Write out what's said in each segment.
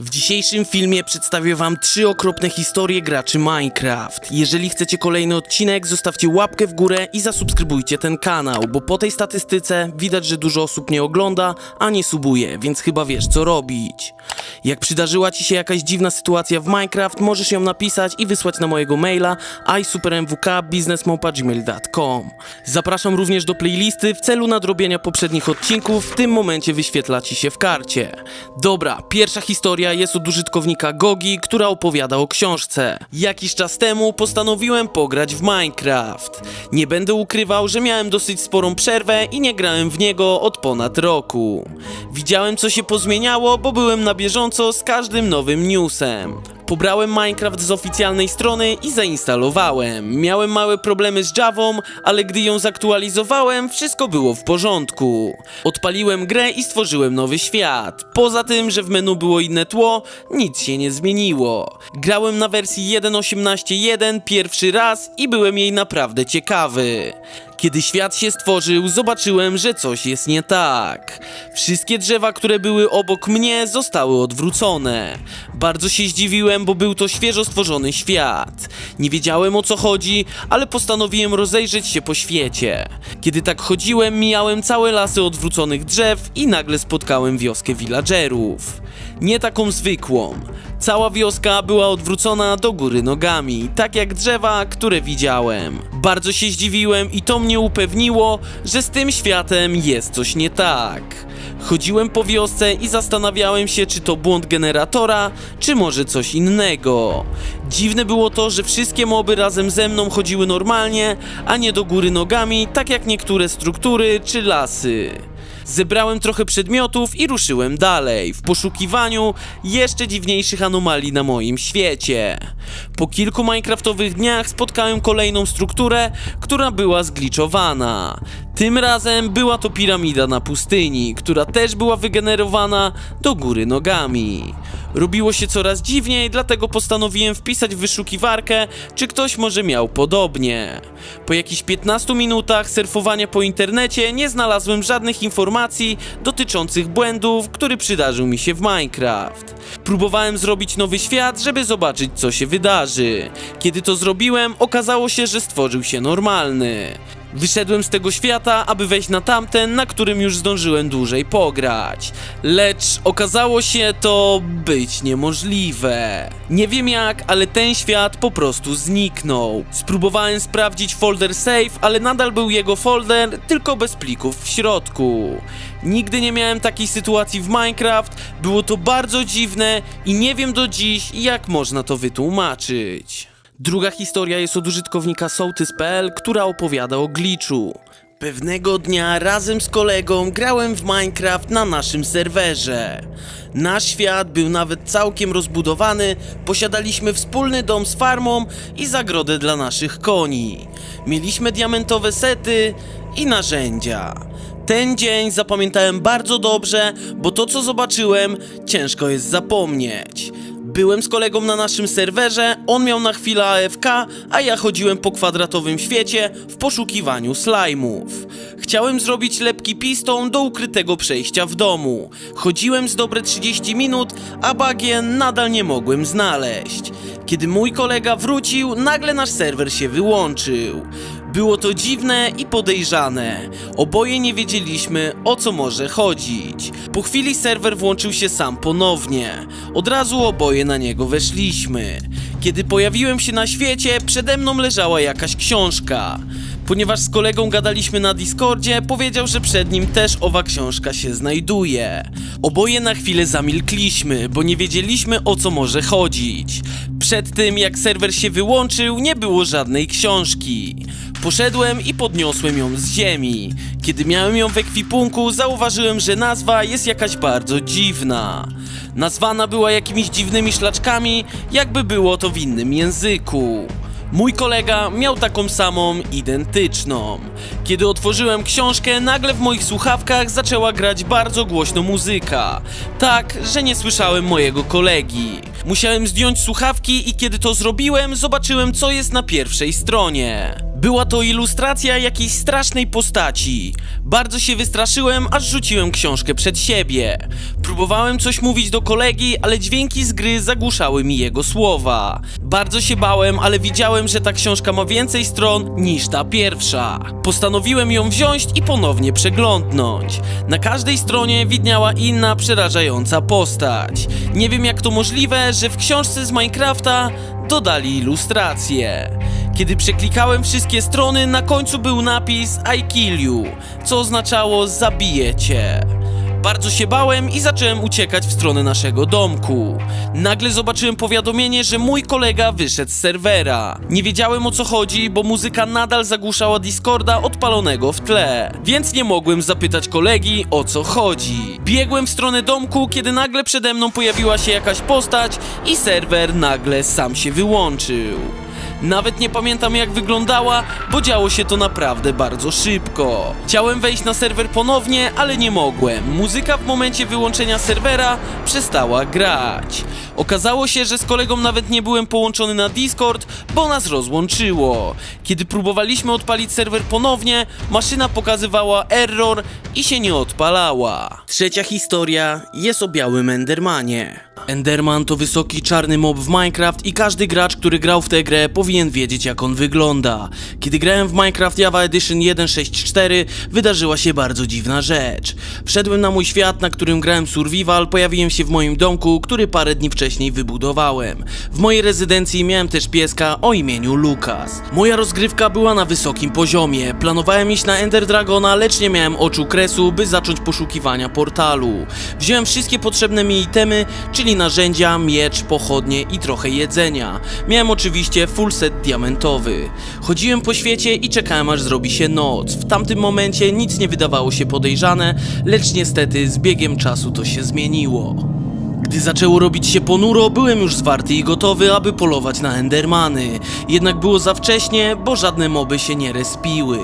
W dzisiejszym filmie przedstawię wam trzy okropne historie graczy Minecraft. Jeżeli chcecie kolejny odcinek, zostawcie łapkę w górę i zasubskrybujcie ten kanał, bo po tej statystyce widać, że dużo osób nie ogląda, a nie subuje, więc chyba wiesz co robić. Jak przydarzyła ci się jakaś dziwna sytuacja w Minecraft, możesz ją napisać i wysłać na mojego maila isupermwk.biznesmopagmail.com Zapraszam również do playlisty w celu nadrobienia poprzednich odcinków, w tym momencie wyświetla ci się w karcie. Dobra, pierwsza historia jest od użytkownika Gogi, która opowiada o książce. Jakiś czas temu postanowiłem pograć w Minecraft. Nie będę ukrywał, że miałem dosyć sporą przerwę i nie grałem w niego od ponad roku. Widziałem co się pozmieniało, bo byłem na bieżąco z każdym nowym newsem. Pobrałem Minecraft z oficjalnej strony i zainstalowałem. Miałem małe problemy z Javą, ale gdy ją zaktualizowałem, wszystko było w porządku. Odpaliłem grę i stworzyłem nowy świat. Poza tym, że w menu było inne tło, nic się nie zmieniło. Grałem na wersji 1.18.1 pierwszy raz i byłem jej naprawdę ciekawy. Kiedy świat się stworzył, zobaczyłem, że coś jest nie tak. Wszystkie drzewa, które były obok mnie, zostały odwrócone. Bardzo się zdziwiłem, bo był to świeżo stworzony świat. Nie wiedziałem o co chodzi, ale postanowiłem rozejrzeć się po świecie. Kiedy tak chodziłem, mijałem całe lasy odwróconych drzew i nagle spotkałem wioskę villagerów. Nie taką zwykłą. Cała wioska była odwrócona do góry nogami, tak jak drzewa, które widziałem. Bardzo się zdziwiłem i to mnie upewniło, że z tym światem jest coś nie tak. Chodziłem po wiosce i zastanawiałem się, czy to błąd generatora, czy może coś innego. Dziwne było to, że wszystkie moby razem ze mną chodziły normalnie, a nie do góry nogami, tak jak niektóre struktury czy lasy. Zebrałem trochę przedmiotów i ruszyłem dalej, w poszukiwaniu jeszcze dziwniejszych anomalii na moim świecie. Po kilku minecraftowych dniach spotkałem kolejną strukturę, która była zgliczowana. Tym razem była to piramida na pustyni, która też była wygenerowana do góry nogami. Robiło się coraz dziwniej, dlatego postanowiłem wpisać w wyszukiwarkę, czy ktoś może miał podobnie. Po jakichś 15 minutach surfowania po internecie nie znalazłem żadnych informacji dotyczących błędów, który przydarzył mi się w Minecraft. Próbowałem zrobić nowy świat, żeby zobaczyć co się wydarzy. Kiedy to zrobiłem, okazało się, że stworzył się normalny. Wyszedłem z tego świata, aby wejść na tamten, na którym już zdążyłem dłużej pograć. Lecz okazało się to być niemożliwe. Nie wiem jak, ale ten świat po prostu zniknął. Spróbowałem sprawdzić folder save, ale nadal był jego folder, tylko bez plików w środku. Nigdy nie miałem takiej sytuacji w Minecraft, było to bardzo dziwne i nie wiem do dziś, jak można to wytłumaczyć. Druga historia jest od użytkownika sołtys.pl, która opowiada o glitchu. Pewnego dnia razem z kolegą grałem w Minecraft na naszym serwerze. Nasz świat był nawet całkiem rozbudowany, posiadaliśmy wspólny dom z farmą i zagrodę dla naszych koni. Mieliśmy diamentowe sety i narzędzia. Ten dzień zapamiętałem bardzo dobrze, bo to co zobaczyłem ciężko jest zapomnieć. Byłem z kolegą na naszym serwerze, on miał na chwilę AFK, a ja chodziłem po kwadratowym świecie w poszukiwaniu slajmów. Chciałem zrobić lepki pistą do ukrytego przejścia w domu. Chodziłem z dobre 30 minut, a bagien nadal nie mogłem znaleźć. Kiedy mój kolega wrócił, nagle nasz serwer się wyłączył. Było to dziwne i podejrzane. Oboje nie wiedzieliśmy o co może chodzić. Po chwili serwer włączył się sam ponownie. Od razu oboje na niego weszliśmy. Kiedy pojawiłem się na świecie, przede mną leżała jakaś książka. Ponieważ z kolegą gadaliśmy na Discordzie, powiedział, że przed nim też owa książka się znajduje. Oboje na chwilę zamilkliśmy, bo nie wiedzieliśmy o co może chodzić. Przed tym jak serwer się wyłączył, nie było żadnej książki. Poszedłem i podniosłem ją z ziemi. Kiedy miałem ją w ekwipunku, zauważyłem, że nazwa jest jakaś bardzo dziwna. Nazwana była jakimiś dziwnymi szlaczkami, jakby było to w innym języku. Mój kolega miał taką samą, identyczną. Kiedy otworzyłem książkę, nagle w moich słuchawkach zaczęła grać bardzo głośno muzyka. Tak, że nie słyszałem mojego kolegi. Musiałem zdjąć słuchawki i kiedy to zrobiłem, zobaczyłem co jest na pierwszej stronie. Była to ilustracja jakiejś strasznej postaci. Bardzo się wystraszyłem, aż rzuciłem książkę przed siebie. Próbowałem coś mówić do kolegi, ale dźwięki z gry zagłuszały mi jego słowa. Bardzo się bałem, ale widziałem, że ta książka ma więcej stron niż ta pierwsza. Postanowiłem ją wziąć i ponownie przeglądnąć. Na każdej stronie widniała inna przerażająca postać. Nie wiem jak to możliwe, że w książce z Minecrafta dodali ilustrację. Kiedy przeklikałem wszystkie strony, na końcu był napis I kill you, co oznaczało zabiję cię. Bardzo się bałem i zacząłem uciekać w stronę naszego domku. Nagle zobaczyłem powiadomienie, że mój kolega wyszedł z serwera. Nie wiedziałem o co chodzi, bo muzyka nadal zagłuszała Discorda odpalonego w tle, więc nie mogłem zapytać kolegi o co chodzi. Biegłem w stronę domku, kiedy nagle przede mną pojawiła się jakaś postać i serwer nagle sam się wyłączył. Nawet nie pamiętam jak wyglądała, bo działo się to naprawdę bardzo szybko. Chciałem wejść na serwer ponownie, ale nie mogłem. Muzyka w momencie wyłączenia serwera przestała grać. Okazało się, że z kolegą nawet nie byłem połączony na Discord, bo nas rozłączyło. Kiedy próbowaliśmy odpalić serwer ponownie, maszyna pokazywała error i się nie odpalała. Trzecia historia jest o białym Endermanie. Enderman to wysoki czarny mob w Minecraft i każdy gracz, który grał w tę grę powinien wiedzieć jak on wygląda. Kiedy grałem w Minecraft Java Edition 1.6.4 wydarzyła się bardzo dziwna rzecz. Wszedłem na mój świat, na którym grałem survival, pojawiłem się w moim domku, który parę dni wcześniej wybudowałem. W mojej rezydencji miałem też pieska o imieniu Lukas. Moja rozgrywka była na wysokim poziomie. Planowałem iść na Ender Dragona, lecz nie miałem oczu kresu, by zacząć poszukiwania portalu. Wziąłem wszystkie potrzebne mi itemy, czyli narzędzia, miecz, pochodnie i trochę jedzenia. Miałem oczywiście full set diamentowy. Chodziłem po świecie i czekałem aż zrobi się noc. W tamtym momencie nic nie wydawało się podejrzane, lecz niestety z biegiem czasu to się zmieniło. Gdy zaczęło robić się ponuro, byłem już zwarty i gotowy, aby polować na Endermany. Jednak było za wcześnie, bo żadne moby się nie respiły.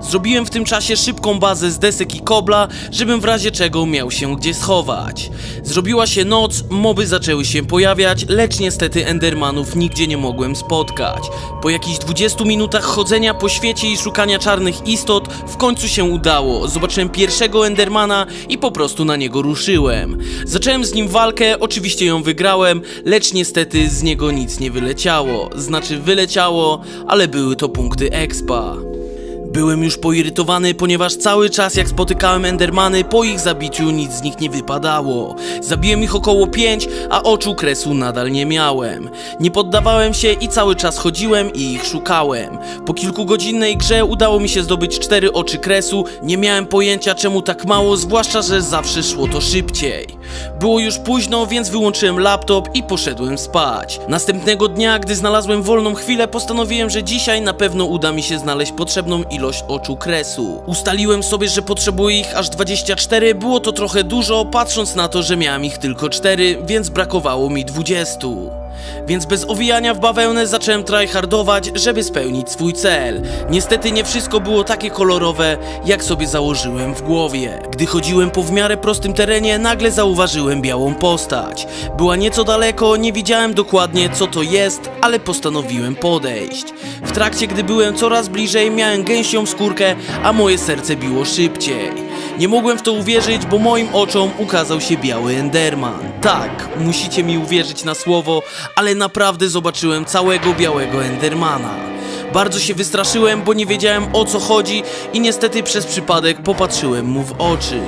Zrobiłem w tym czasie szybką bazę z desek i kobla, żebym w razie czego miał się gdzie schować. Zrobiła się noc, moby zaczęły się pojawiać, lecz niestety Endermanów nigdzie nie mogłem spotkać. Po jakichś 20 minutach chodzenia po świecie i szukania czarnych istot, w końcu się udało. Zobaczyłem pierwszego Endermana i po prostu na niego ruszyłem. Zacząłem z nim walkę, oczywiście ją wygrałem, lecz niestety z niego nic nie wyleciało. Znaczy wyleciało, ale były to punkty expa. Byłem już poirytowany, ponieważ cały czas jak spotykałem Endermany, po ich zabiciu nic z nich nie wypadało. Zabiłem ich około 5, a oczu kresu nadal nie miałem. Nie poddawałem się i cały czas chodziłem i ich szukałem. Po kilkugodzinnej grze udało mi się zdobyć 4 oczy kresu, nie miałem pojęcia czemu tak mało, zwłaszcza, że zawsze szło to szybciej. Było już późno, więc wyłączyłem laptop i poszedłem spać. Następnego dnia, gdy znalazłem wolną chwilę, postanowiłem, że dzisiaj na pewno uda mi się znaleźć potrzebną ilość oczu kresu. Ustaliłem sobie, że potrzebuję ich aż 24, było to trochę dużo, patrząc na to, że miałem ich tylko 4, więc brakowało mi 20. Więc bez owijania w bawełnę zacząłem tryhardować, żeby spełnić swój cel. Niestety nie wszystko było takie kolorowe, jak sobie założyłem w głowie. Gdy chodziłem po w miarę prostym terenie, nagle zauważyłem białą postać. Była nieco daleko, nie widziałem dokładnie co to jest, ale postanowiłem podejść. W trakcie, gdy byłem coraz bliżej, miałem gęsią skórkę, a moje serce biło szybciej. Nie mogłem w to uwierzyć, bo moim oczom ukazał się biały Enderman. Tak, musicie mi uwierzyć na słowo, ale naprawdę zobaczyłem całego białego Endermana. Bardzo się wystraszyłem, bo nie wiedziałem o co chodzi i niestety przez przypadek popatrzyłem mu w oczy.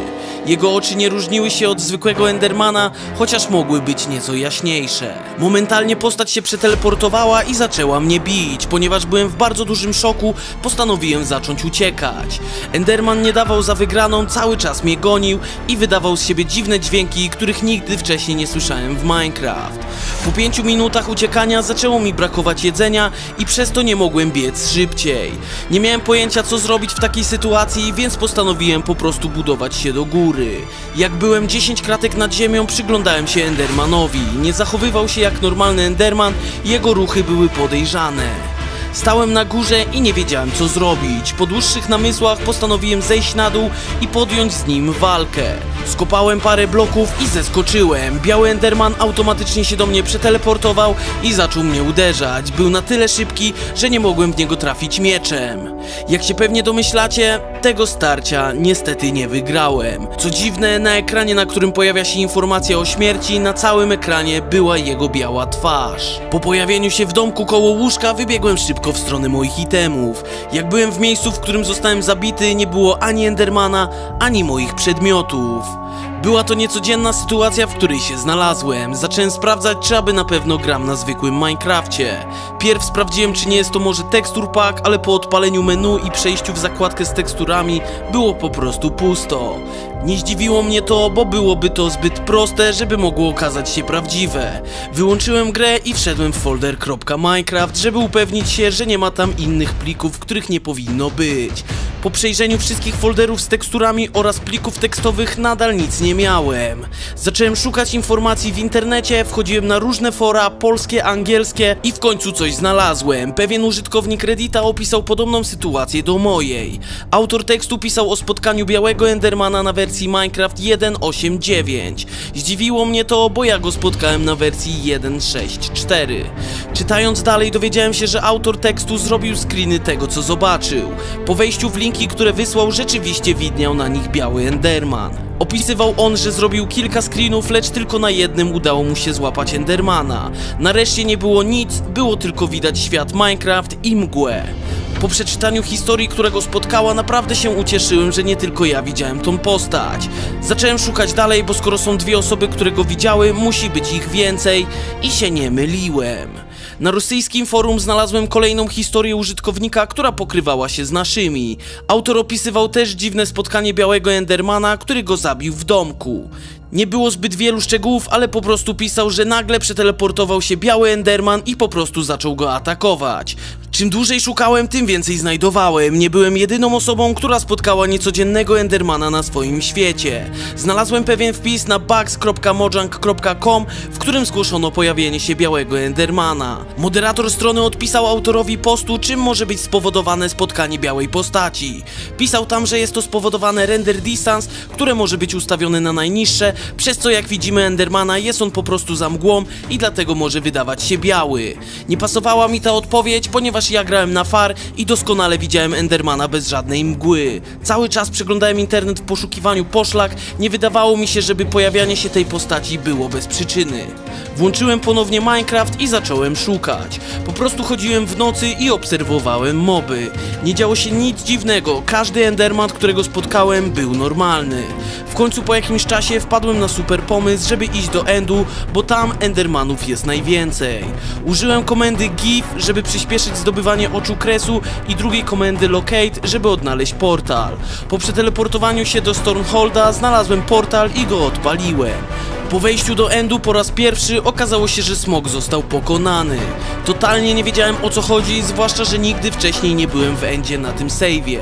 Jego oczy nie różniły się od zwykłego Endermana, chociaż mogły być nieco jaśniejsze. Momentalnie postać się przeteleportowała i zaczęła mnie bić. Ponieważ byłem w bardzo dużym szoku, postanowiłem zacząć uciekać. Enderman nie dawał za wygraną, cały czas mnie gonił i wydawał z siebie dziwne dźwięki, których nigdy wcześniej nie słyszałem w Minecraft. Po pięciu minutach uciekania zaczęło mi brakować jedzenia i przez to nie mogłem biec szybciej. Nie miałem pojęcia co zrobić w takiej sytuacji, więc postanowiłem po prostu budować się do góry. Jak byłem 10 kratek nad ziemią, przyglądałem się Endermanowi. Nie zachowywał się jak normalny Enderman, jego ruchy były podejrzane. Stałem na górze i nie wiedziałem co zrobić. Po dłuższych namysłach postanowiłem zejść na dół i podjąć z nim walkę. Skopałem parę bloków i zeskoczyłem. Biały Enderman automatycznie się do mnie przeteleportował i zaczął mnie uderzać. Był na tyle szybki, że nie mogłem w niego trafić mieczem. Jak się pewnie domyślacie, tego starcia niestety nie wygrałem. Co dziwne, na ekranie, na którym pojawia się informacja o śmierci, na całym ekranie była jego biała twarz. Po pojawieniu się w domku koło łóżka wybiegłem szybko w stronę moich itemów. Jak byłem w miejscu, w którym zostałem zabity, nie było ani Endermana, ani moich przedmiotów. Była to niecodzienna sytuacja, w której się znalazłem. Zacząłem sprawdzać, czy aby na pewno gram na zwykłym Minecrafcie. Pierw sprawdziłem, czy nie jest to może tekstur pack, ale po odpaleniu menu i przejściu w zakładkę z teksturami było po prostu pusto. Nie zdziwiło mnie to, bo byłoby to zbyt proste, żeby mogło okazać się prawdziwe. Wyłączyłem grę i wszedłem w folder .minecraft, żeby upewnić się, że nie ma tam innych plików, których nie powinno być. Po przejrzeniu wszystkich folderów z teksturami oraz plików tekstowych nadal nic nie miałem. Zacząłem szukać informacji w internecie, wchodziłem na różne fora, polskie, angielskie i w końcu coś znalazłem. Pewien użytkownik Reddita opisał podobną sytuację do mojej. Autor tekstu pisał o spotkaniu białego Endermana na wersji Minecraft 1.8.9. Zdziwiło mnie to, bo ja go spotkałem na wersji 1.6.4. Czytając dalej dowiedziałem się, że autor tekstu zrobił screeny tego co zobaczył. Po wejściu w linki, które wysłał rzeczywiście widniał na nich biały Enderman. Opisywał on, że zrobił kilka screenów, lecz tylko na jednym udało mu się złapać Endermana. Nareszcie nie było nic, było tylko widać świat Minecraft i mgłę. Po przeczytaniu historii, która go spotkała, naprawdę się ucieszyłem, że nie tylko ja widziałem tą postać. Zacząłem szukać dalej, bo skoro są dwie osoby, które go widziały, musi być ich więcej i się nie myliłem. Na rosyjskim forum znalazłem kolejną historię użytkownika, która pokrywała się z naszymi. Autor opisywał też dziwne spotkanie białego Endermana, który go zabił w domku. Nie było zbyt wielu szczegółów, ale po prostu pisał, że nagle przeteleportował się biały Enderman i po prostu zaczął go atakować. Czym dłużej szukałem, tym więcej znajdowałem. Nie byłem jedyną osobą, która spotkała niecodziennego Endermana na swoim świecie. Znalazłem pewien wpis na bugs.mojang.com, w którym zgłoszono pojawienie się białego Endermana. Moderator strony odpisał autorowi postu, czym może być spowodowane spotkanie białej postaci. Pisał tam, że jest to spowodowane render distance, które może być ustawione na najniższe, przez co jak widzimy Endermana jest on po prostu za mgłą i dlatego może wydawać się biały. Nie pasowała mi ta odpowiedź, ponieważ ja grałem na far i doskonale widziałem Endermana bez żadnej mgły. Cały czas przeglądałem internet w poszukiwaniu poszlak, nie wydawało mi się, żeby pojawianie się tej postaci było bez przyczyny. Włączyłem ponownie Minecraft i zacząłem szukać. Po prostu chodziłem w nocy i obserwowałem moby. Nie działo się nic dziwnego, każdy Enderman, którego spotkałem, był normalny. W końcu po jakimś czasie wpadłem na super pomysł, żeby iść do Endu, bo tam Endermanów jest najwięcej. Użyłem komendy GIF, żeby przyspieszyć zdobywanie oczu kresu i drugiej komendy Locate, żeby odnaleźć portal. Po przeteleportowaniu się do Stormholda znalazłem portal i go odpaliłem. Po wejściu do Endu po raz pierwszy okazało się, że smog został pokonany. Totalnie nie wiedziałem o co chodzi, zwłaszcza, że nigdy wcześniej nie byłem w Endzie na tym save'ie.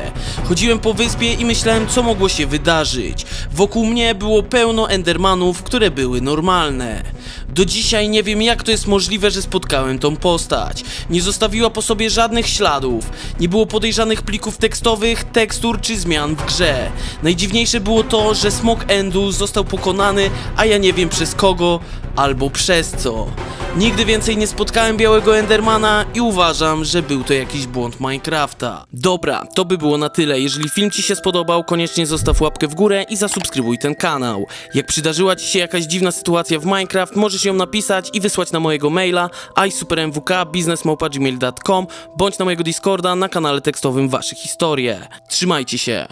Chodziłem po wyspie i myślałem, co mogło się wydarzyć. Wokół mnie było pełno Endermanów, które były normalne. Do dzisiaj nie wiem, jak to jest możliwe, że spotkałem tą postać. Nie zostawiła po sobie żadnych śladów. Nie było podejrzanych plików tekstowych, tekstur czy zmian w grze. Najdziwniejsze było to, że smog Endu został pokonany, a ja nie wiem przez kogo albo przez co. Nigdy więcej nie spotkałem białego Endermana i uważam, że był to jakiś błąd Minecrafta. Dobra, to by było na tyle. Jeżeli film Ci się spodobał, koniecznie zostaw łapkę w górę i zasubskrybuj ten kanał. Jak przydarzyła Ci się jakaś dziwna sytuacja w Minecraft, możesz ją napisać i wysłać na mojego maila isupermwk.biznesmałpa.gmail.com bądź na mojego Discorda na kanale tekstowym Wasze historie. Trzymajcie się!